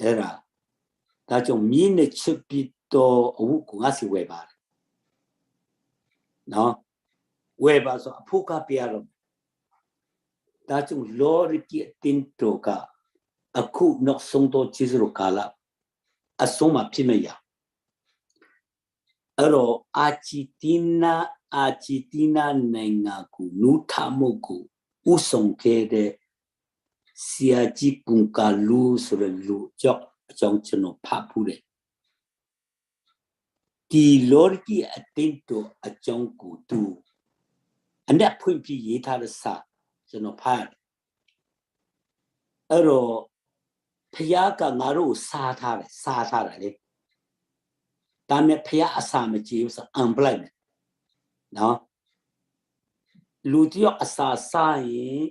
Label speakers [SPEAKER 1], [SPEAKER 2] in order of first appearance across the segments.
[SPEAKER 1] အဲ့ဒါဒါကြောင့်မြင်းနဲ့ချစ်ပြီးတော့အဝတ်ကိုငါစီဝယ်ပါတယ်နော်ဝယ်ပါဆိုအဖို့ကပြရတော့ဒါကြောင့်လော်ရီတီတင်တော့ကအခုနောက်ဆုံးတော့ကျေးဇူးတော်ကာလအဆုံးမှာဖြစ်မရအဲ့တော့အာချီတီနာအာချီတီနာနိုင်ငံကိုနူထမှုကိုဥဆောင်ခဲ့တဲ့ ဆီယာဂျီကွန်ကာလူဆိုတဲ့လူကြောင့်အကြောင်းကျွန်တော်ဖတ်ဖူးတယ်ဒီလော်ကီအတင်းတို့အကြောင်းကိုသူအနက်ဖွင့်ပြီးရေးထားတဲ့စာကျွန်တော်ဖတ်အဲ့တော့ဖခင်ကငါတို့စားထားတယ်စားထားတယ်လေဒါနဲ့ဖခင်အစာမကြည့်ဘူးဆိုအန်ပလိုက်တယ်နော်လူတယောက်အစာစားရင်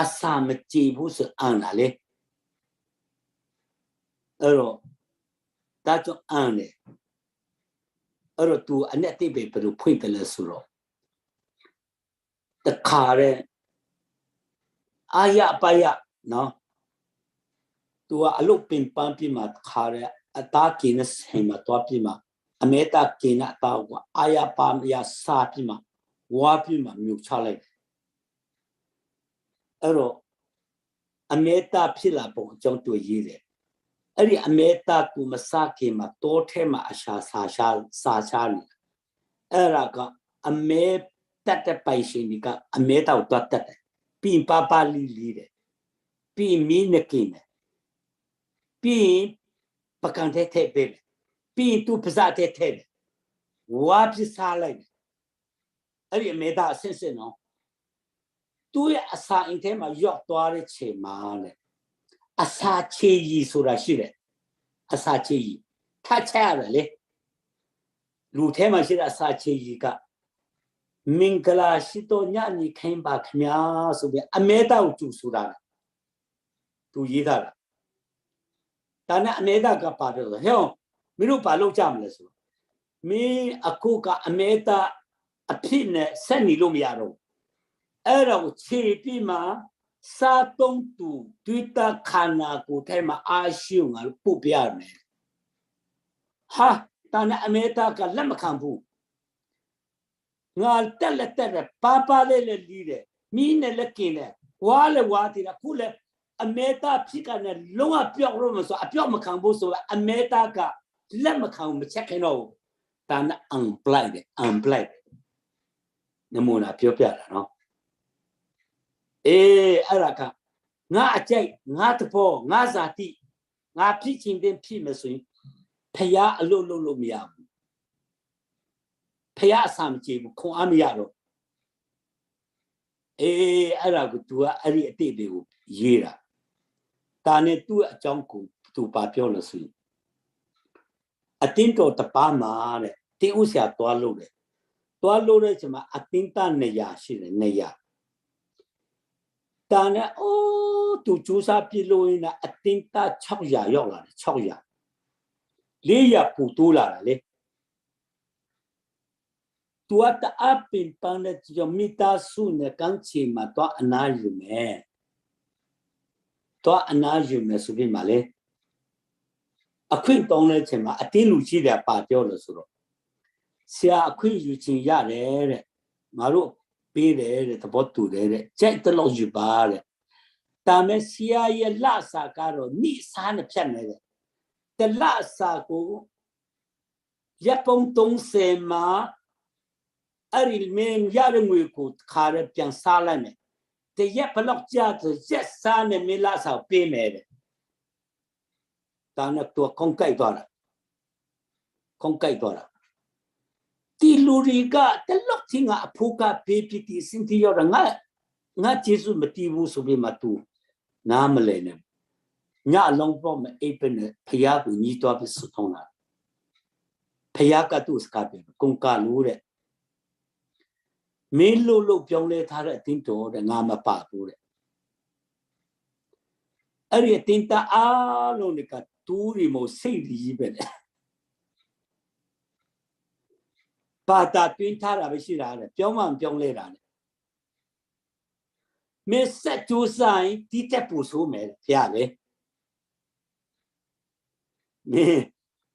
[SPEAKER 1] အစာမကြည့်ဘူးဆိုအန်တာလေအဲ့တော့ဒါကြောင့်အန်တယ်အဲ့တော့ तू အနဲ့တိပဲဘယ်လိုဖွင့်တယ်လဲဆိုတော့တခါတဲ့အာရပယနော် तू ကအလုတ်ပင်ပန်းပြမှာခါတဲ့အသားกินတဲ့ဆိုင်မှာတွားပြမှာအမေတာกินတဲ့အသားကအာရပါမရစားပြမှာဝါပြမှာမြုပ်ချလိုက် အဲ့တော့အမေတာဖြစ်လာပုံအကြောင်းတွေ့ရေးတယ်အဲ့ဒီအမေတာကူမစခင်မှာတောထဲမှာအရှာစာရှာစာရှာနေအဲ့ဒါကအမေတက်တဲ့ပိုင်ရှင်ဒီကအမေတာကိုတွတ်တက်တယ်ပြီးပါပါလီလီတယ်ပြီးမင်းနကင်းတယ်ပြီးပကံတဲ့တဲ့ပဲပြီးသူပစားတဲ့တဲ့ဝါပြစားလိုက်အဲ့ဒီအမေတာအစင်စင်နော် သူ့ရဲ့အစာအိမ်ထဲမှာရောက်သွားတဲ့ချိန်မှာလေအစာချေကြီးဆိုတာရှိတယ်အစာချေကြီးထချရတယ်လေလူထဲမှာရှိတဲ့အစာချေကြီးကမင်္ဂလာရှိတော်ညညီခိုင်းပါခမညာဆိုပြီးအမဲတောက်ကျူဆိုတာသူရေးထားတာဒါနဲ့အမဲတောက်ကပါပြောတယ်ဟဲ့မင်းတို့ဘာလုပ်ကြမလဲဆိုမင်းအခုကအမဲတာအဖြစ်နဲ့ဆက်နေလို့မရတော့ အဲ့တော့ခြေပြီးမှစာသုံးသူတွေ့တာခန္ဓာကိုယ်ထဲမှာအာရှိုငါပုတ်ပြရမယ်ဟာတန်အမေတာကလက်မခံဘူးငါတက်လက်တက်လက်ပါပါလေးလေးလီးတယ်မီးနဲ့လက်ကင်းတယ်ဝါလေဝါတီတာခုလေအမေတာဖြစ်ကနေလုံးဝပြောက်လို့မဆိုအပြောက်မခံဘူးဆိုအမေတာကလက်မခံမချက်ခင်တော့တန်အန်ပလိုက်တယ်အန်ပလိုက်နမူနာပြောပြတာနော် အေးအဲ့ဒါကငါအကြိုက်ငါတဘောငါဇာတိငါဖြစ်ချင်းတင်ဖြစ်မယ်ဆိုရင်ဖះအလုတ်လုတ်လို့မရဘူးဖះအစာမကြေဘူးခွန်အားမရတော့အေးအဲ့ဒါကို तू ကအဲ့ဒီအတိတ်တွေကိုရေးတာဒါနဲ့သူ့အကြောင်းကို तू ပါပြောလို့ဆိုရင်အတင်းတော်တပါးမှာတဲ့တင်းဥဆရာသွားလို့တယ်သွားလို့တဲ့ချိန်မှာအတင်းတနေရရှိတယ်နေရ တာနဲ့အိုးသူစူးစမ်းပြလို့ရင်အတင်းတ600ရောက်လာတယ်600 400ပူတိုးလာတာလေသူကတအပင်ပန်းတဲ့ကြောင့်မိသားစုနဲ့ကန်းချီမှာတော့အနာယူမယ်တော့အနာယူမယ်ဆိုပြီးမှလေအခွင့်တောင်းတဲ့ချိန်မှာအတင်းလူကြီးတယ်ပါပြောလို့ဆိုတော့ဆရာအခွင့်ယူခြင်းရတယ်တဲ့ငါတို့ ပေးတယ်တဲ့သဘောတူတယ်တဲ့ကြိုက်တလို့ယူပါတဲ့ဒါမဲ့ဆရာရဲ့လစာကတော့နိစားနဲ့ဖြတ်နေတယ်တလစာကိုရပ်ပုံ30မှာအဲ့ဒီမင်းရတဲ့ငွေကိုခါရပြန်စားလိုက်မယ်တရက်ဘလောက်ကြာရက်စားနဲ့မလာစာပေးမယ်တဲ့ဒါနဲ့တော့ခုံကြိုက်သွားတာခုံကြိုက်သွားတာဒီ လူတွေကတလောက်ချင်းကအဖို့ကပေးပြီးဒီစင်တီရောက်တာငါငါကျေးဇူးမတီးဘူးဆိုပြီးမှ तू နားမလဲနဲ့ညအလုံးပေါ့မအိပ်ပဲနဲ့ဖယားကိုညီးသွားပြီးဆုထုံးတာဖယားကသူ့စကားပြောကုံကလို့တဲ့မင်းလို့လို့ပြောင်းလဲထားတဲ့အတင်းတော်တဲ့ငါမပါဘူးတဲ့အဲ့ဒီအတင်းတအားလုံးကတူးရီမို့စိတ်ကြီးပဲလေ ဘာတာတွင်းထားတာပဲရှိတာလေပြောင်းမှပြောင်းလဲတာလေမင်းဆက်ကြိုးစားရင်ဒီတက်ပူဆိုးမယ်ဖျားလေမင်း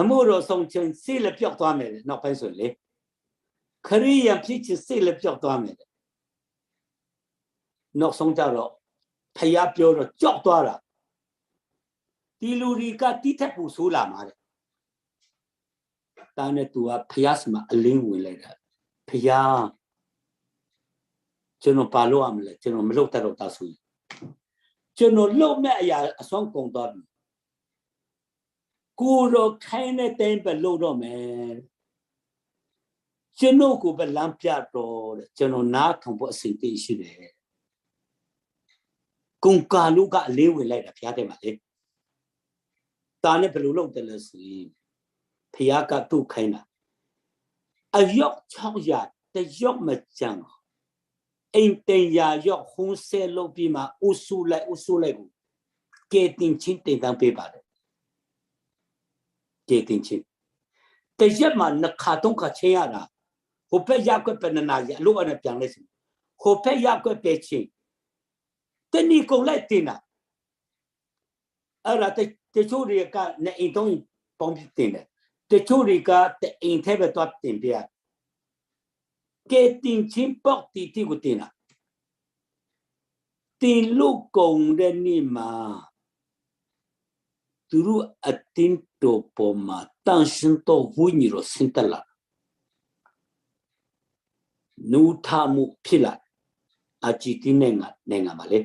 [SPEAKER 1] အမှုတော်ဆုံးချင်းစိတ်လည်းပြောက်သွားမယ်လေနောက်ပိုင်းဆိုရင်လေခရိယံဖြစ်ချင်စိတ်လည်းပြောက်သွားမယ်လေနောက်ဆုံးကြတော့ဖယားပြောတော့ကြောက်သွားတာဒီလူတွေကတိထက်ပူဆိုးလာမှာတဲ့ တာနဲ့သူကဖယားစမှာအလင်းဝင်လိုက်တာဖယားကျွန်တော်ပါလို့ရမလဲကျွန်တော်မလုပ်တတ်တော့တာဆိုရင်ကျွန်တော်လုပ်မဲ့အရာအဆုံးကုန်သွားပြီကိုတော့ခိုင်းတဲ့တိုင်းပဲလုပ်တော့မယ်ကျွန်တော်ကိုပဲလမ်းပြတော့တဲ့ကျွန်တော်နားထောင်ဖို့အစီအစဉ်ရှိတယ်ကုံကာလူကအလေးဝင်လိုက်တာဖျားတယ်ပါလေတာနဲ့ဘယ်လိုလုပ်တယ်လဲဆိုရင် ဖျားကသူ့ခိုင်းတာအယောက်600တယောက်မကြံအိမ်တင်ရာယောက်ဟုံးဆဲလုပ်ပြီးမှအုစုလိုက်အုစုလိုက်ကိုကဲတင်ချင်းတင်တန်းပေးပါတယ်ကဲတင်ချင်းတရက်မှာနှစ်ခါသုံးခါချင်းရတာဟိုဘက်ရက်ွက်ပဲနနာရအလို့အဲ့ပြန်လိုက်စီဟိုဘက်ရက်ွက်ပဲချင်းတဏီကုန်လိုက်တင်တာအဲ့ဒါတချို့တွေကနေအိမ်သုံးပေါင်းတင်တယ် တချို့တွေကတအိမ်ထဲပဲသွားတင်ပြကဲတင်ချင်းပေါက်တီတီကိုတင်တာတင်လို့ကုန်တဲ့နေ့မှာသူတို့အတင်းတော်ပေါ်မှာတန်ရှင်တော်ဝိညာဉ်ရောစင်တလာနူထမှုဖြစ်လာအကြည့်တင်းနိုင်ငံနိုင်ငံပါလေ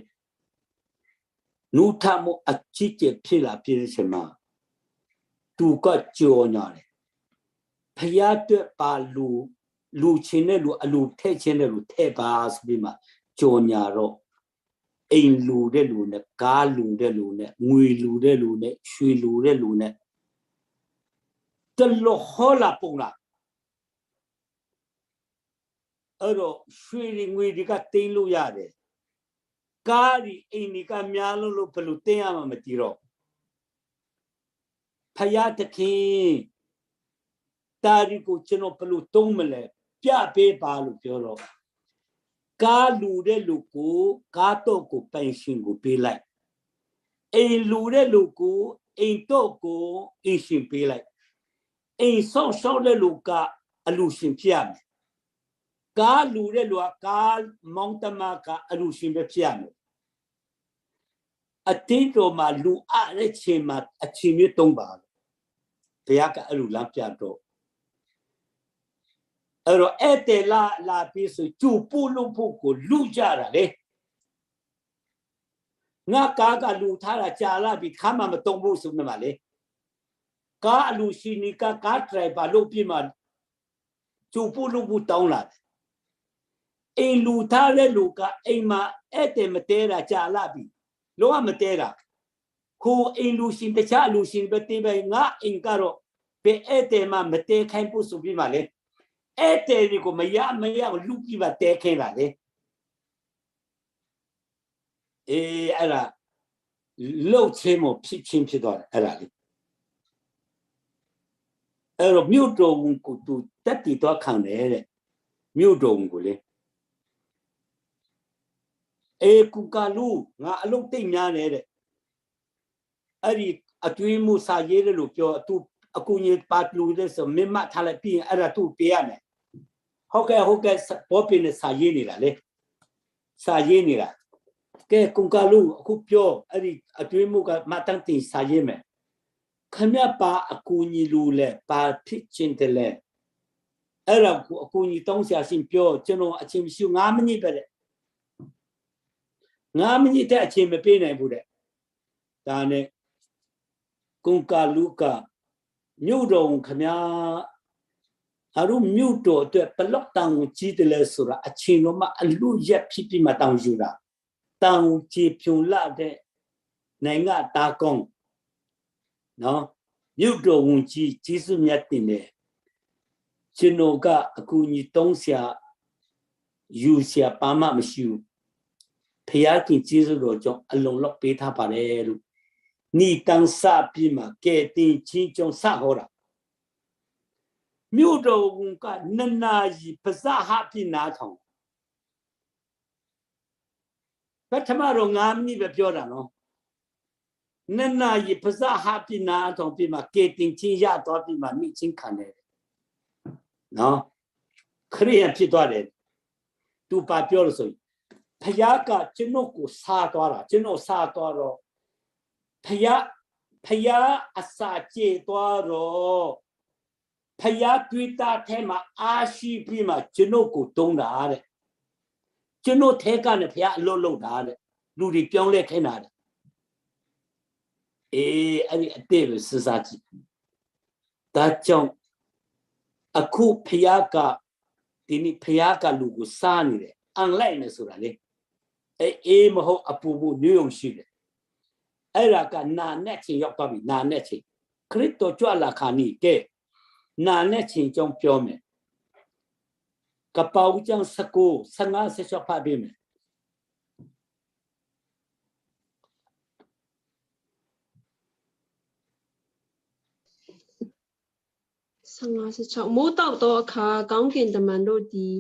[SPEAKER 1] နူထမှုအကြည့်ကျဖြစ်လာပြည့်စမှာ သူကကြော်ညာတယ်ဖျားတွက်ပါလူလူချင်းတဲ့လူအလူထဲ့ချင်းတဲ့လူထဲ့ပါဆိုပြီးမှကြော်ညာတော့အိမ်လူတဲ့လူနဲ့ကားလူတဲ့လူနဲ့ငွေလူတဲ့လူနဲ့ရွှေလူတဲ့လူနဲ့တလောဟောလာပုံလာအဲ့တော့ရွှေတွေငွေတွေကတင်းလို့ရတယ်ကားဒီအိမ်တွေကများလို့လို့ဘယ်လိုတင်းရမှာမကြည့်တော့ ဖယားတခင်တာဒီကိုကျွန်တော်ဘယ်လိုတုံးမလဲပြပေးပါလို့ပြောတော့ကားလူတဲ့လူကိုကားတော့ကိုပိုင်ရှင်ကိုပေးလိုက်အိမ်လူတဲ့လူကိုအိမ်တော့ကိုအိမ်ရှင်ပေးလိုက်အိမ်ဆောက်ရှောက်တဲ့လူကအလူရှင်ဖြစ်ရမယ်ကားလူတဲ့လူကကားမောင်းတမကအလူရှင်ပဲဖြစ်ရမယ်အတင်းတော်မှာလူအားတဲ့ချိန်မှာအချိန်မျိုးတုံးပါ ဘုရားကအဲ့လိုလမ်းပြတော့အဲ့တော့အဲ့တဲလာလာပြီးဆိုကျူပို့လို့ဖို့ကိုလူကြတာလေငါကားကလူထားတာကြာလာပြီခါမှမတုံဘူးဆိုမှမလေကားအလူရှိနီကကားဒရိုင်ဘာလို့ပြမကျူပို့လို့ဖို့တောင်းလာတယ်အိမ်လူထားတဲ့လူကအိမ်မှာအဲ့တဲမတဲတာကြာလာပြီလောကမတဲတာ ခိုအိမ်လူရှင်တခြားလူရှင်ပဲတဲပဲငါအိမ်ကတော့ဘယ်အဲ့တဲမှာမတဲခိုင်းဖို့ဆိုပြီးမှလေအဲ့တဲဒီကိုမရမရလူပြီးပါတဲခိုင်းတာလေအေးအဲ့ဒါလှုပ်ချင်းမဖြစ်ချင်းဖြစ်သွားတယ်အဲ့ဒါလေအဲ့တော့မြို့တော်ဝင်ကိုသူတက်တည်တော့ခံတယ်တဲ့မြို့တော်ဝင်ကိုလေအေကုကလူငါအလုတ်တိတ်များနေတဲ့ အဲ့ဒီအတွေးမှုစာရေးတယ်လို့ပြောသူအကူကြီးပါလူတဲ့ဆိုမင်းမထားလိုက်ပြီးအဲ့ဒါသူ့ပေးရမယ်ဟုတ်ကဲ့ဟုတ်ကဲ့ဘောပင်နဲ့စာရေးနေတာလေစာရေးနေတာကဲကုကလူအခုပြောအဲ့ဒီအတွေးမှုကမတန်းတင်စာရေးမယ်ခမပါအကူကြီးလူလဲပါဖြစ်ချင်းတယ်လဲအဲ့ဒါကိုအကူကြီးတောင်းဆရာရှင်ပြောကျွန်တော်အချင်းမရှိ9မိနစ်ပဲတဲ့9မိနစ်တဲ့အချိန်မပေးနိုင်ဘူးတဲ့ဒါနဲ့ ကုံကာလူကမြို့တော်ခမအရုမြို့တော်အတွက်ဘလောက်တောင်ကြီးတယ်လဲဆိုတာအချိန်တော့မှအလူရက်ဖြစ်ပြီးမှတောင်ယူတာတောင်ကြည်ဖြုံလာတဲ့နိုင်ငံတာကောင်းနော်မြို့တော်ဝန်ကြီးကြီးစုမြတ်တင်တယ်ကျွန်တော်ကအကူကြီးတုံးဆရာယူဆရာပါမမရှိဘူးဖျားခင်ကျေးဇူးတော်ကြောင့်အလုံးလောက်ပေးထားပါတယ်လို့ နီတန်စပြီးမှကဲတင်ချင်းကြောင့်စဟောတာမြို့တော်ဝန်ကနနာကြီးပဇဟပြနာထောင်ပထမတော့9မိနစ်ပဲပြောတာနော်နနရီပဇဟာပိနာအထောင်ပြမှာကေတင်ချင်းရသွားပြီမှာမိချင်းခံတယ်နော်ခရိယန်ဖြစ်သွားတယ်သူပါပြောလို့ဆိုရင်ဖယားကကျွန်ုပ်ကိုစားသွားတာကျွန်ုပ်စားသွားတော့ ဖယားဖယားအစာကျေသွားတော့ဖယားတွေ့တာထဲမှာအာရှိပြီးမှကျွန်ုပ်ကိုတုံးတာတဲ့ကျွန်ုပ်ထဲကနေဖယားအလွတ်လုပ်တာတဲ့လူတွေပြောင်းလဲခိုင်းတာတဲ့အေးအဲ့ဒီအတိတ်ကိုစဉ်းစားကြည့်ဒါကြောင့်အခုဖျားကဒီနေ့ဖျားကလူကိုစားနေတယ်အန်လိုက်နေဆိုတာလေအေးအေးမဟုတ်အပူပူညွန့်ရှိတယ် အဲ့ဒါကနာနဲ့ချင်းရောက်သွားပြီနာနဲ့ချင်းခရစ်တော်ကြွလာခါနီကဲနာနဲ့ချင်းကြောင့်ပြောမယ်ကပောက်ကြောင့်19 15 16ဖတ်ပေးမယ်
[SPEAKER 2] 15 16မိုးတောက်သောအခါကောင်းကင်တမန်တို့သည်